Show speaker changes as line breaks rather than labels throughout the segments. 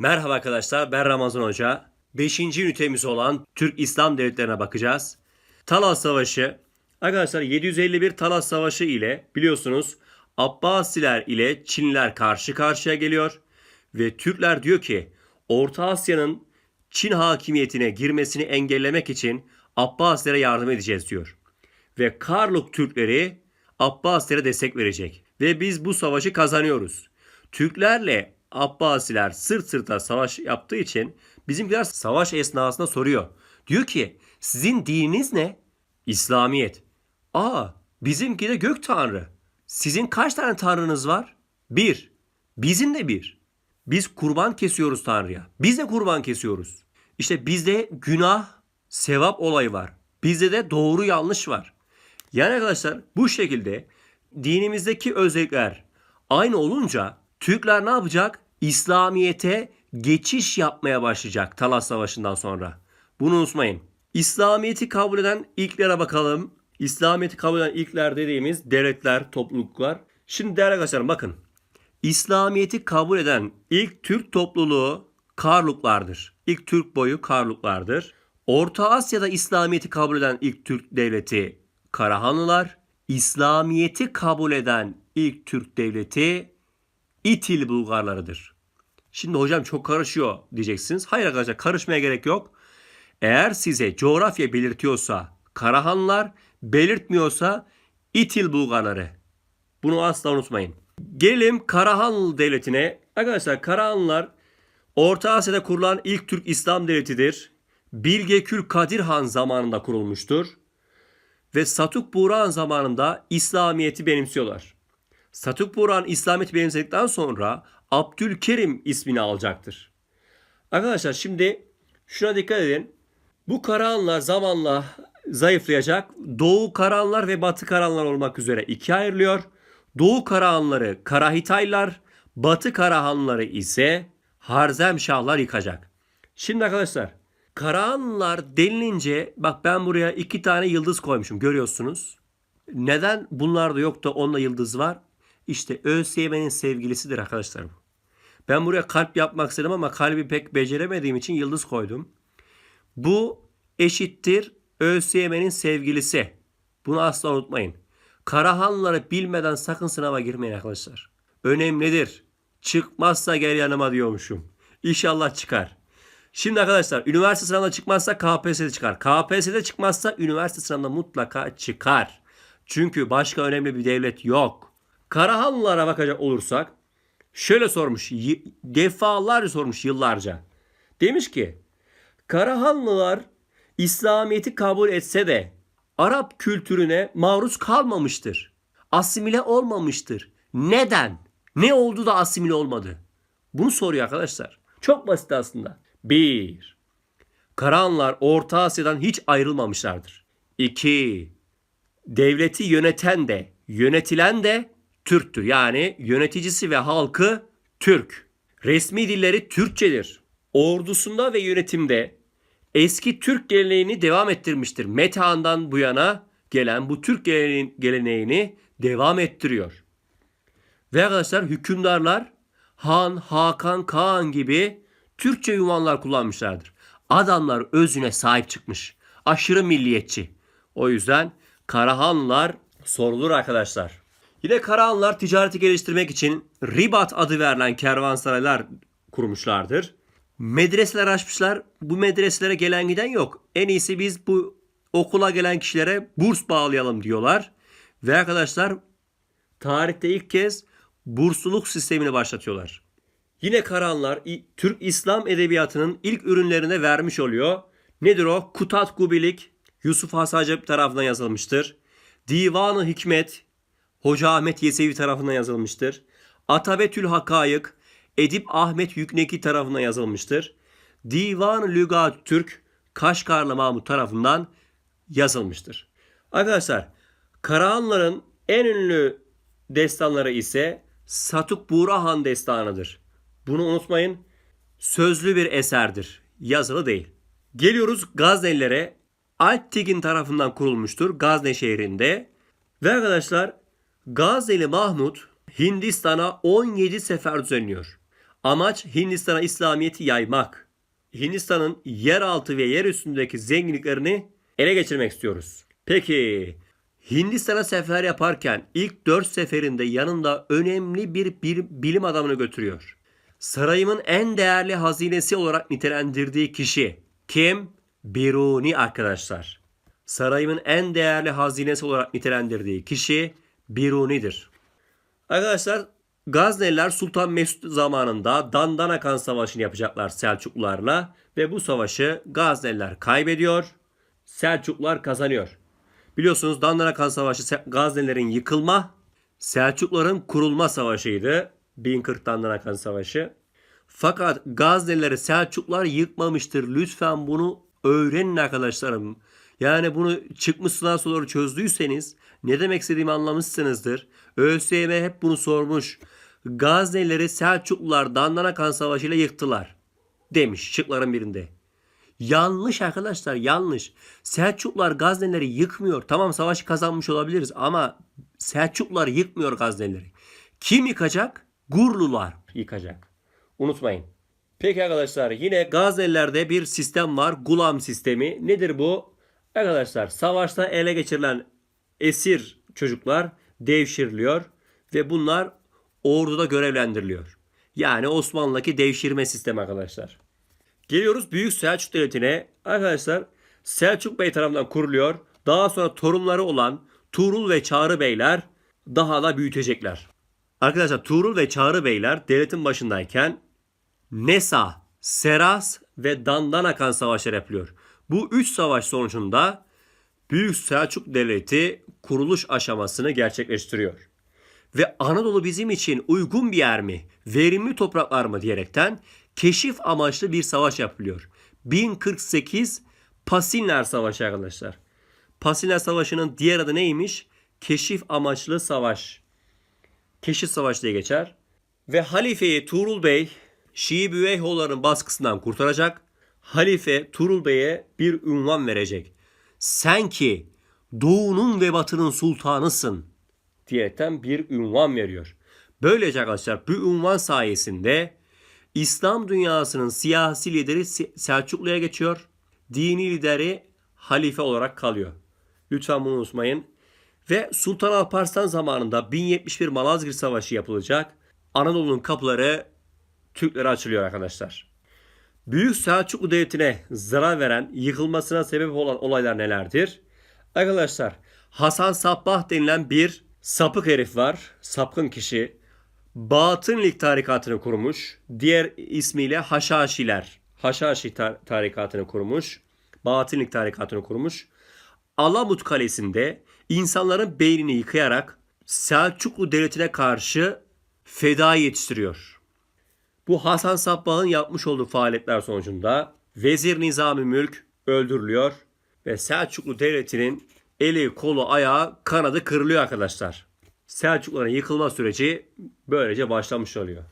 Merhaba arkadaşlar ben Ramazan Hoca. 5. ünitemiz olan Türk İslam devletlerine bakacağız. Talas Savaşı. Arkadaşlar 751 Talas Savaşı ile biliyorsunuz Abbasiler ile Çinliler karşı karşıya geliyor. Ve Türkler diyor ki Orta Asya'nın Çin hakimiyetine girmesini engellemek için Abbasilere yardım edeceğiz diyor. Ve Karluk Türkleri Abbasilere destek verecek. Ve biz bu savaşı kazanıyoruz. Türklerle Abbasiler sırt sırta savaş yaptığı için bizimkiler savaş esnasında soruyor. Diyor ki sizin dininiz ne? İslamiyet. Aa bizimki de gök tanrı. Sizin kaç tane tanrınız var? Bir. Bizim de bir. Biz kurban kesiyoruz Tanrı'ya. Biz de kurban kesiyoruz. İşte bizde günah, sevap olayı var. Bizde de doğru yanlış var. Yani arkadaşlar bu şekilde dinimizdeki özellikler aynı olunca Türkler ne yapacak? İslamiyete geçiş yapmaya başlayacak Talas Savaşı'ndan sonra. Bunu unutmayın. İslamiyeti kabul eden ilklere bakalım. İslamiyeti kabul eden ilkler dediğimiz devletler, topluluklar. Şimdi değerli arkadaşlarım bakın. İslamiyeti kabul eden ilk Türk topluluğu Karluklardır. İlk Türk boyu Karluklardır. Orta Asya'da İslamiyeti kabul eden ilk Türk devleti Karahanlılar. İslamiyeti kabul eden ilk Türk devleti İtil Bulgarlarıdır. Şimdi hocam çok karışıyor diyeceksiniz. Hayır arkadaşlar karışmaya gerek yok. Eğer size coğrafya belirtiyorsa Karahanlılar, belirtmiyorsa İtil Bulgarları. Bunu asla unutmayın. Gelelim Karahanlı Devleti'ne. Arkadaşlar Karahanlılar Orta Asya'da kurulan ilk Türk İslam Devleti'dir. Bilgekül Kadir Han zamanında kurulmuştur. Ve Satuk Buran zamanında İslamiyet'i benimsiyorlar. Satuk Buran İslamiyet'i benimsedikten sonra Abdülkerim ismini alacaktır. Arkadaşlar şimdi şuna dikkat edin. Bu Karahanlar zamanla zayıflayacak. Doğu Karahanlar ve Batı Karahanlar olmak üzere ikiye ayrılıyor. Doğu Karahanları Karahitaylar, Batı Karahanları ise Harzemşahlar yıkacak. Şimdi arkadaşlar Karahanlılar denilince bak ben buraya iki tane yıldız koymuşum görüyorsunuz. Neden bunlarda yok da onunla yıldız var? İşte ÖSYM'nin sevgilisidir arkadaşlar bu. Ben buraya kalp yapmak istedim ama kalbi pek beceremediğim için yıldız koydum. Bu eşittir ÖSYM'nin sevgilisi. Bunu asla unutmayın. Karahanlıları bilmeden sakın sınava girmeyin arkadaşlar. Önemlidir. Çıkmazsa gel yanıma diyormuşum. İnşallah çıkar. Şimdi arkadaşlar üniversite sınavına çıkmazsa KPSS'de çıkar. KPSS'de çıkmazsa üniversite sınavında mutlaka çıkar. Çünkü başka önemli bir devlet yok. Karahanlılara bakacak olursak şöyle sormuş. Defalarca sormuş yıllarca. Demiş ki Karahanlılar İslamiyet'i kabul etse de Arap kültürüne maruz kalmamıştır. Asimile olmamıştır. Neden? Ne oldu da asimile olmadı? Bunu soruyor arkadaşlar. Çok basit aslında. 1. Karahanlılar Orta Asya'dan hiç ayrılmamışlardır. 2. Devleti yöneten de yönetilen de Türktür. Yani yöneticisi ve halkı Türk. Resmi dilleri Türkçedir. Ordusunda ve yönetimde eski Türk geleneğini devam ettirmiştir. Metehan'dan bu yana gelen bu Türk geleneğin- geleneğini devam ettiriyor. Ve arkadaşlar hükümdarlar Han, Hakan, Kaan gibi Türkçe ünvanlar kullanmışlardır. Adamlar özüne sahip çıkmış. Aşırı milliyetçi. O yüzden Karahanlılar sorulur arkadaşlar. Yine Karahanlılar ticareti geliştirmek için Ribat adı verilen kervansaraylar kurmuşlardır. Medreseler açmışlar. Bu medreselere gelen giden yok. En iyisi biz bu okula gelen kişilere burs bağlayalım diyorlar. Ve arkadaşlar tarihte ilk kez bursluluk sistemini başlatıyorlar. Yine Karahanlar İ- Türk İslam edebiyatının ilk ürünlerine vermiş oluyor. Nedir o? Kutat Gubilik Yusuf Hasacı tarafından yazılmıştır. Divanı Hikmet Hoca Ahmet Yesevi tarafından yazılmıştır. Atabetül Hakayık Edip Ahmet Yükneki tarafından yazılmıştır. Divan Lügat Türk Kaşgarlı Mahmut tarafından yazılmıştır. Arkadaşlar Karahanların en ünlü destanları ise Satuk Burahan destanıdır. Bunu unutmayın. Sözlü bir eserdir. Yazılı değil. Geliyoruz Gaznelilere. Alptigin tarafından kurulmuştur Gazne şehrinde. Ve arkadaşlar Gazneli Mahmut Hindistan'a 17 sefer düzenliyor. Amaç Hindistan'a İslamiyet'i yaymak. Hindistan'ın yeraltı ve yer üstündeki zenginliklerini ele geçirmek istiyoruz. Peki Hindistan'a sefer yaparken ilk dört seferinde yanında önemli bir bilim adamını götürüyor. Sarayımın en değerli hazinesi olarak nitelendirdiği kişi kim? Biruni arkadaşlar. Sarayımın en değerli hazinesi olarak nitelendirdiği kişi Biruni'dir. Arkadaşlar Gazneliler Sultan Mesut zamanında Dandanakan Savaşı'nı yapacaklar Selçuklularla ve bu savaşı Gazneliler kaybediyor. Selçuklular kazanıyor. Biliyorsunuz Dandanakan Savaşı Gaznelilerin yıkılma, Selçukluların kurulma savaşıydı. 1040 Dandanakan Savaşı. Fakat Gaznelileri Selçuklular yıkmamıştır. Lütfen bunu öğrenin arkadaşlarım. Yani bunu çıkmış sınav soruları çözdüyseniz ne demek istediğimi anlamışsınızdır. ÖSYM hep bunu sormuş. Gaznelileri Selçuklular Dandanakan Savaşı ile yıktılar. Demiş şıkların birinde. Yanlış arkadaşlar yanlış. Selçuklular Gaznelileri yıkmıyor. Tamam savaşı kazanmış olabiliriz ama Selçuklular yıkmıyor Gaznelileri. Kim yıkacak? Gurlular yıkacak. Unutmayın. Peki arkadaşlar yine Gaznelilerde bir sistem var. Gulam sistemi. Nedir bu? Arkadaşlar savaşta ele geçirilen esir çocuklar devşiriliyor ve bunlar orduda görevlendiriliyor. Yani Osmanlı'daki devşirme sistemi arkadaşlar. Geliyoruz Büyük Selçuk Devleti'ne. Arkadaşlar Selçuk Bey tarafından kuruluyor. Daha sonra torunları olan Tuğrul ve Çağrı Beyler daha da büyütecekler. Arkadaşlar Tuğrul ve Çağrı Beyler devletin başındayken Nesa, Seras ve Dandanakan savaşları yapılıyor. Bu üç savaş sonucunda Büyük Selçuk Devleti kuruluş aşamasını gerçekleştiriyor. Ve Anadolu bizim için uygun bir yer mi, verimli topraklar mı diyerekten keşif amaçlı bir savaş yapılıyor. 1048 Pasinler Savaşı arkadaşlar. Pasinler Savaşı'nın diğer adı neymiş? Keşif amaçlı savaş. Keşif Savaşı diye geçer. Ve halifeyi Tuğrul Bey Şii Büveyhoğulların baskısından kurtaracak. Halife Tuğrul Bey'e bir ünvan verecek. Sen ki doğunun ve batının sultanısın diyerekten bir ünvan veriyor. Böylece arkadaşlar bu ünvan sayesinde İslam dünyasının siyasi lideri Se- Selçuklu'ya geçiyor. Dini lideri halife olarak kalıyor. Lütfen bunu unutmayın. Ve Sultan Alparslan zamanında 1071 Malazgirt Savaşı yapılacak. Anadolu'nun kapıları Türklere açılıyor arkadaşlar. Büyük Selçuklu Devleti'ne zarar veren, yıkılmasına sebep olan olaylar nelerdir? Arkadaşlar Hasan Sabbah denilen bir sapık herif var. Sapkın kişi. Batınlik tarikatını kurmuş. Diğer ismiyle Haşhaşiler. Haşhaşi tar- tarikatını kurmuş. Batınlik tarikatını kurmuş. Alamut Kalesi'nde insanların beynini yıkayarak Selçuklu Devleti'ne karşı feda yetiştiriyor. Bu Hasan Sabbah'ın yapmış olduğu faaliyetler sonucunda Vezir Nizami Mülk öldürülüyor ve Selçuklu Devleti'nin eli, kolu, ayağı, kanadı kırılıyor arkadaşlar. Selçukluların yıkılma süreci böylece başlamış oluyor.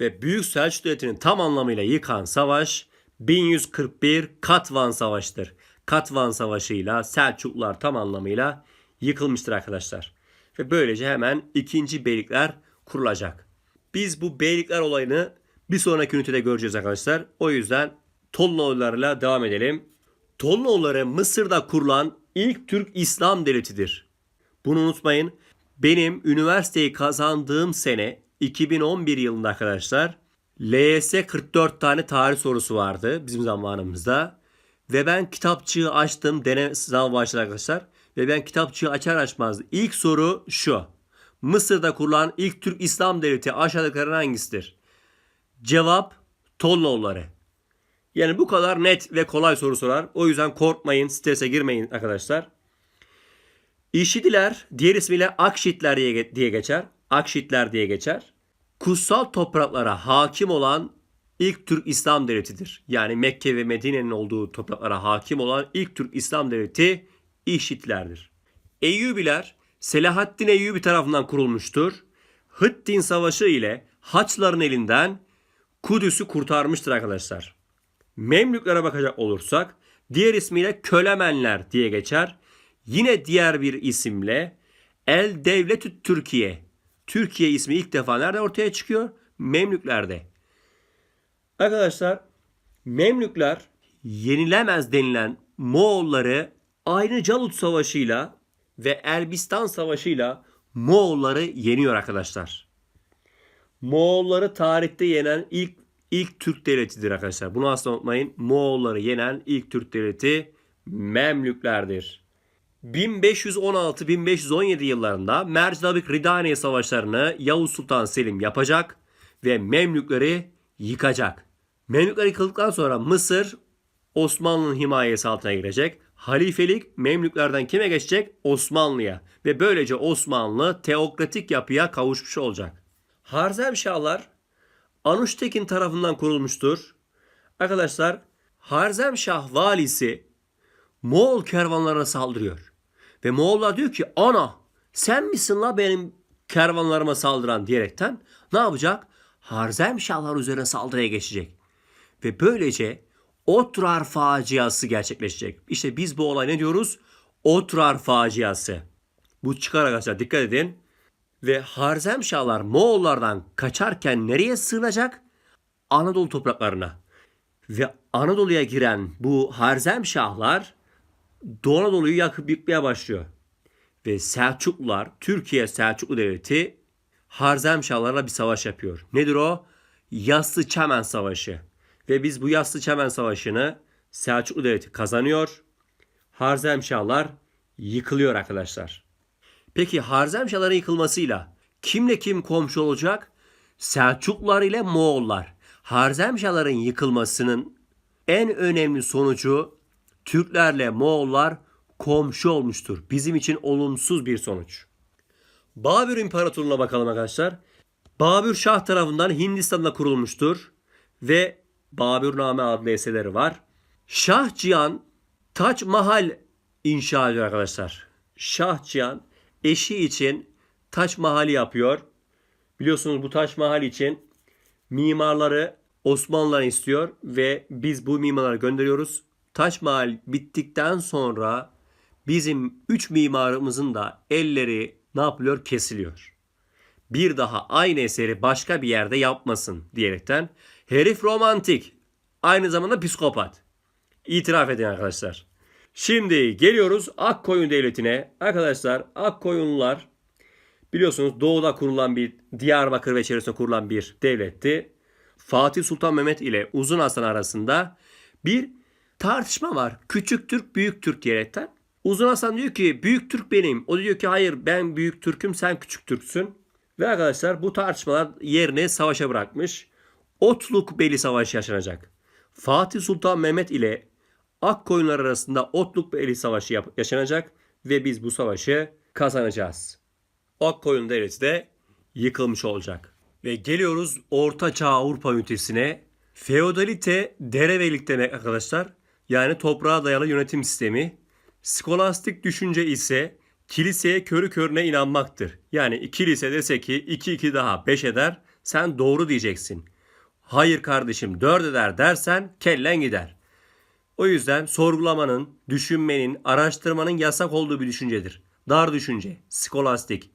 Ve Büyük Selçuk Devleti'nin tam anlamıyla yıkan savaş 1141 Katvan Savaşı'dır. Katvan Savaşı'yla Selçuklular tam anlamıyla yıkılmıştır arkadaşlar. Ve böylece hemen ikinci beylikler kurulacak. Biz bu beylikler olayını bir sonraki ünitede göreceğiz arkadaşlar. O yüzden Tolunoğullarıyla devam edelim. Tolunoğulları Mısır'da kurulan ilk Türk İslam devletidir. Bunu unutmayın. Benim üniversiteyi kazandığım sene 2011 yılında arkadaşlar LYS 44 tane tarih sorusu vardı bizim zamanımızda. Ve ben kitapçığı açtım. Deneme sınav başladı arkadaşlar. Ve ben kitapçığı açar açmaz ilk soru şu. Mısır'da kurulan ilk Türk İslam devleti aşağıdakilerden hangisidir? Cevap Tolloğulları. Yani bu kadar net ve kolay soru sorar. O yüzden korkmayın, strese girmeyin arkadaşlar. İşidiler diğer ismiyle Akşitler diye geçer. Akşitler diye geçer. Kutsal topraklara hakim olan ilk Türk İslam devletidir. Yani Mekke ve Medine'nin olduğu topraklara hakim olan ilk Türk İslam devleti İşitlerdir. Eyyubiler Selahaddin Eyyubi tarafından kurulmuştur. Hıttin Savaşı ile Haçların elinden Kudüs'ü kurtarmıştır arkadaşlar. Memlüklere bakacak olursak diğer ismiyle Kölemenler diye geçer. Yine diğer bir isimle El Devletü Türkiye. Türkiye ismi ilk defa nerede ortaya çıkıyor? Memlüklerde. Arkadaşlar Memlükler yenilemez denilen Moğolları aynı Calut Savaşı'yla ve Elbistan Savaşı'yla Moğolları yeniyor arkadaşlar. Moğolları tarihte yenen ilk ilk Türk devletidir arkadaşlar. Bunu asla unutmayın. Moğolları yenen ilk Türk devleti Memlüklerdir. 1516-1517 yıllarında Mercabik Ridaniye savaşlarını Yavuz Sultan Selim yapacak ve Memlükleri yıkacak. Memlükler yıkıldıktan sonra Mısır Osmanlı'nın himayesi altına girecek. Halifelik Memlüklerden kime geçecek? Osmanlı'ya. Ve böylece Osmanlı teokratik yapıya kavuşmuş olacak. Harzemşahlar Anuştekin tarafından kurulmuştur. Arkadaşlar Harzemşah valisi Moğol kervanlarına saldırıyor. Ve Moğollar diyor ki ana sen misin la benim kervanlarıma saldıran diyerekten ne yapacak? Harzemşahlar üzerine saldırıya geçecek. Ve böylece Otrar faciası gerçekleşecek. İşte biz bu olay ne diyoruz? Otrar faciası. Bu çıkar arkadaşlar dikkat edin. Ve Harzemşahlar Moğollardan kaçarken nereye sığınacak? Anadolu topraklarına. Ve Anadolu'ya giren bu Harzemşahlar Doğu Anadolu'yu yakıp yıkmaya başlıyor. Ve Selçuklular, Türkiye Selçuklu Devleti Harzemşahlarla bir savaş yapıyor. Nedir o? Yassı Çemen Savaşı. Ve biz bu Yassı Çemen Savaşı'nı Selçuklu Devleti kazanıyor. Harzemşahlar yıkılıyor arkadaşlar. Peki Harzemşahların yıkılmasıyla kimle kim komşu olacak? Selçuklular ile Moğollar. Harzemşahların yıkılmasının en önemli sonucu Türklerle Moğollar komşu olmuştur. Bizim için olumsuz bir sonuç. Babür İmparatorluğu'na bakalım arkadaşlar. Babür Şah tarafından Hindistan'da kurulmuştur ve Babürname adlı eserleri var. Şah Cihan Taç Mahal inşa ediyor arkadaşlar. Şah Cihan eşi için Taç Mahal'i yapıyor. Biliyorsunuz bu Taç Mahal için mimarları Osmanlılar istiyor ve biz bu mimarları gönderiyoruz. Taç Mahal bittikten sonra bizim üç mimarımızın da elleri ne yapılıyor? Kesiliyor. Bir daha aynı eseri başka bir yerde yapmasın diyerekten. Herif romantik. Aynı zamanda psikopat. İtiraf edin arkadaşlar. Şimdi geliyoruz Akkoyun Devleti'ne. Arkadaşlar Akkoyunlular biliyorsunuz doğuda kurulan bir Diyarbakır ve çevresinde kurulan bir devletti. Fatih Sultan Mehmet ile Uzun Hasan arasında bir tartışma var. Küçük Türk, Büyük Türk diyerekten. Uzun Hasan diyor ki Büyük Türk benim. O diyor ki hayır ben Büyük Türk'üm sen Küçük Türksün. Ve arkadaşlar bu tartışmalar yerini savaşa bırakmış. Otluk Beli Savaşı yaşanacak. Fatih Sultan Mehmet ile Akkoyunlar arasında Otluk Beli Savaşı yap- yaşanacak ve biz bu savaşı kazanacağız. Akkoyun Devleti de yıkılmış olacak. Ve geliyoruz Orta Çağ Avrupa ünitesine. Feodalite derebelik demek arkadaşlar. Yani toprağa dayalı yönetim sistemi. Skolastik düşünce ise kiliseye körü körüne inanmaktır. Yani kilise dese ki 2 2 daha 5 eder. Sen doğru diyeceksin. Hayır kardeşim 4 eder dersen kellen gider. O yüzden sorgulamanın, düşünmenin, araştırmanın yasak olduğu bir düşüncedir. Dar düşünce, skolastik.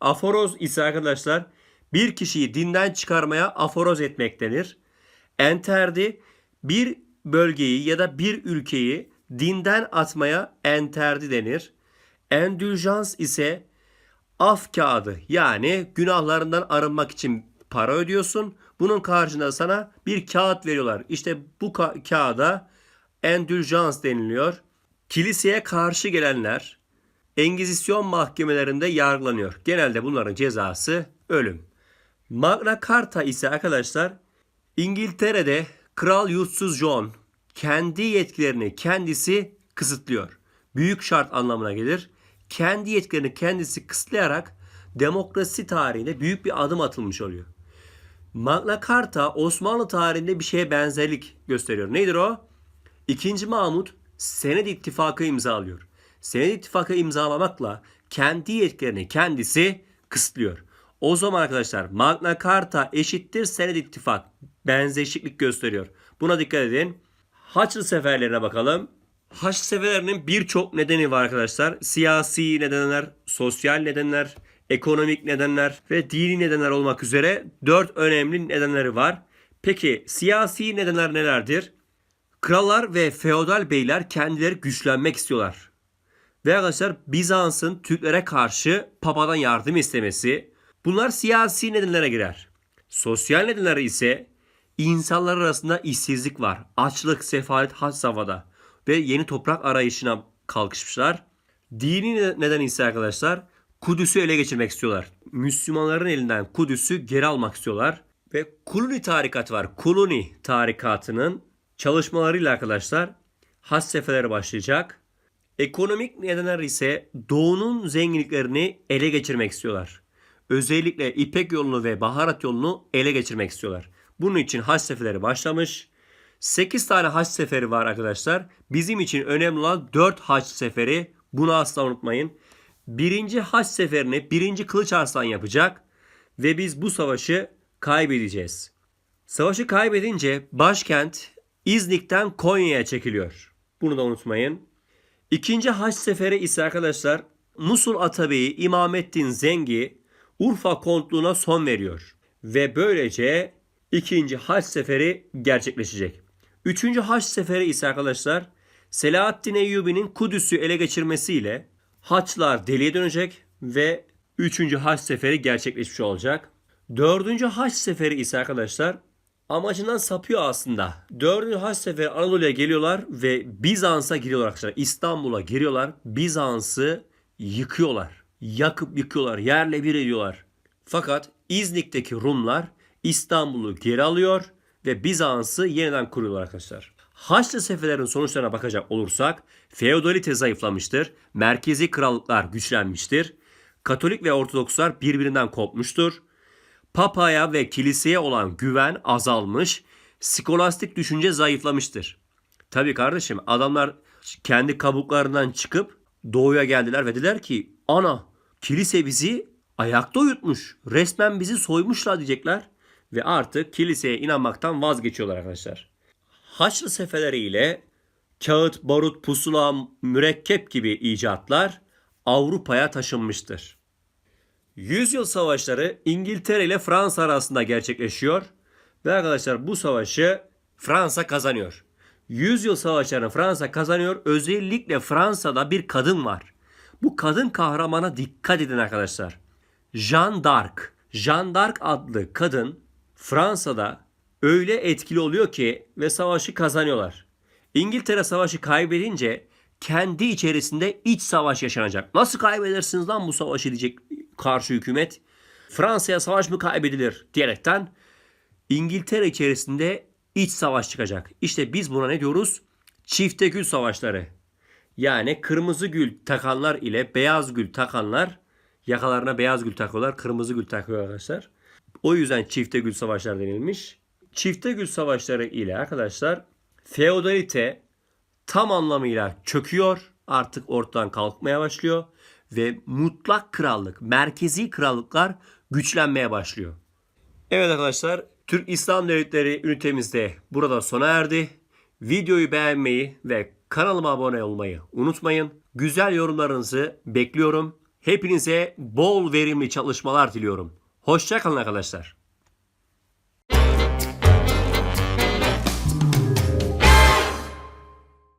Aforoz ise arkadaşlar bir kişiyi dinden çıkarmaya aforoz etmek denir. Enterdi bir bölgeyi ya da bir ülkeyi dinden atmaya enterdi denir. Endüljans ise af kağıdı yani günahlarından arınmak için para ödüyorsun. Bunun karşılığında sana bir kağıt veriyorlar. İşte bu ka- kağıda endüljans deniliyor. Kiliseye karşı gelenler Engizisyon mahkemelerinde yargılanıyor. Genelde bunların cezası ölüm. Magna Carta ise arkadaşlar İngiltere'de Kral Yurtsuz John kendi yetkilerini kendisi kısıtlıyor. Büyük şart anlamına gelir. Kendi yetkilerini kendisi kısıtlayarak demokrasi tarihine büyük bir adım atılmış oluyor. Magna Carta Osmanlı tarihinde bir şeye benzerlik gösteriyor. Nedir o? İkinci Mahmut Sened İttifakı imzalıyor. Sened İttifakı imzalamakla kendi yetkilerini kendisi kısıtlıyor. O zaman arkadaşlar Magna Carta eşittir Sened İttifak. Benzeşiklik gösteriyor. Buna dikkat edin. Haçlı seferlerine bakalım. Haçlı seferlerinin birçok nedeni var arkadaşlar. Siyasi nedenler, sosyal nedenler, ekonomik nedenler ve dini nedenler olmak üzere dört önemli nedenleri var. Peki siyasi nedenler nelerdir? Krallar ve feodal beyler kendileri güçlenmek istiyorlar. Ve arkadaşlar Bizans'ın Türklere karşı papadan yardım istemesi bunlar siyasi nedenlere girer. Sosyal nedenler ise insanlar arasında işsizlik var. Açlık, sefalet had safhada ve yeni toprak arayışına kalkışmışlar. Dini neden ise arkadaşlar Kudüs'ü ele geçirmek istiyorlar. Müslümanların elinden Kudüs'ü geri almak istiyorlar. Ve Kuluni tarikat var. Kuluni tarikatının çalışmalarıyla arkadaşlar haç seferleri başlayacak. Ekonomik nedenler ise doğunun zenginliklerini ele geçirmek istiyorlar. Özellikle İpek yolunu ve baharat yolunu ele geçirmek istiyorlar. Bunun için haç seferleri başlamış. 8 tane haç seferi var arkadaşlar. Bizim için önemli olan 4 haç seferi. Bunu asla unutmayın. Birinci haç seferini birinci Kılıç Arslan yapacak. Ve biz bu savaşı kaybedeceğiz. Savaşı kaybedince başkent İznik'ten Konya'ya çekiliyor. Bunu da unutmayın. İkinci haç seferi ise arkadaşlar Musul Atabeyi İmamettin Zengi Urfa kontluğuna son veriyor. Ve böylece ikinci haç seferi gerçekleşecek. Üçüncü haç seferi ise arkadaşlar Selahaddin Eyyubi'nin Kudüs'ü ele geçirmesiyle Haçlar deliye dönecek ve üçüncü haç seferi gerçekleşmiş olacak. Dördüncü haç seferi ise arkadaşlar amacından sapıyor aslında. Dördüncü haç seferi Anadolu'ya geliyorlar ve Bizans'a giriyorlar arkadaşlar. İstanbul'a giriyorlar. Bizans'ı yıkıyorlar. Yakıp yıkıyorlar. Yerle bir ediyorlar. Fakat İznik'teki Rumlar İstanbul'u geri alıyor ve Bizans'ı yeniden kuruyorlar arkadaşlar. Haçlı seferlerin sonuçlarına bakacak olursak feodalite zayıflamıştır. Merkezi krallıklar güçlenmiştir. Katolik ve Ortodokslar birbirinden kopmuştur. Papaya ve kiliseye olan güven azalmış, skolastik düşünce zayıflamıştır. Tabi kardeşim adamlar kendi kabuklarından çıkıp doğuya geldiler ve dediler ki ana kilise bizi ayakta uyutmuş. Resmen bizi soymuşlar diyecekler. Ve artık kiliseye inanmaktan vazgeçiyorlar arkadaşlar. Haçlı seferleriyle kağıt, barut, pusula, mürekkep gibi icatlar Avrupa'ya taşınmıştır. Yüzyıl savaşları İngiltere ile Fransa arasında gerçekleşiyor. Ve arkadaşlar bu savaşı Fransa kazanıyor. Yüzyıl savaşlarını Fransa kazanıyor. Özellikle Fransa'da bir kadın var. Bu kadın kahramana dikkat edin arkadaşlar. Jeanne d'Arc. Jeanne d'Arc adlı kadın Fransa'da öyle etkili oluyor ki ve savaşı kazanıyorlar. İngiltere savaşı kaybedince kendi içerisinde iç savaş yaşanacak. Nasıl kaybedersiniz lan bu savaşı diyecek karşı hükümet. Fransa'ya savaş mı kaybedilir diyerekten İngiltere içerisinde iç savaş çıkacak. İşte biz buna ne diyoruz? Çifte gül savaşları. Yani kırmızı gül takanlar ile beyaz gül takanlar yakalarına beyaz gül takıyorlar, kırmızı gül takıyor arkadaşlar. O yüzden çifte gül savaşlar denilmiş. Çifte gül savaşları ile arkadaşlar feodalite tam anlamıyla çöküyor. Artık ortadan kalkmaya başlıyor ve mutlak krallık, merkezi krallıklar güçlenmeye başlıyor. Evet arkadaşlar, Türk İslam Devletleri ünitemizde burada sona erdi. Videoyu beğenmeyi ve kanalıma abone olmayı unutmayın. Güzel yorumlarınızı bekliyorum. Hepinize bol verimli çalışmalar diliyorum. Hoşçakalın arkadaşlar.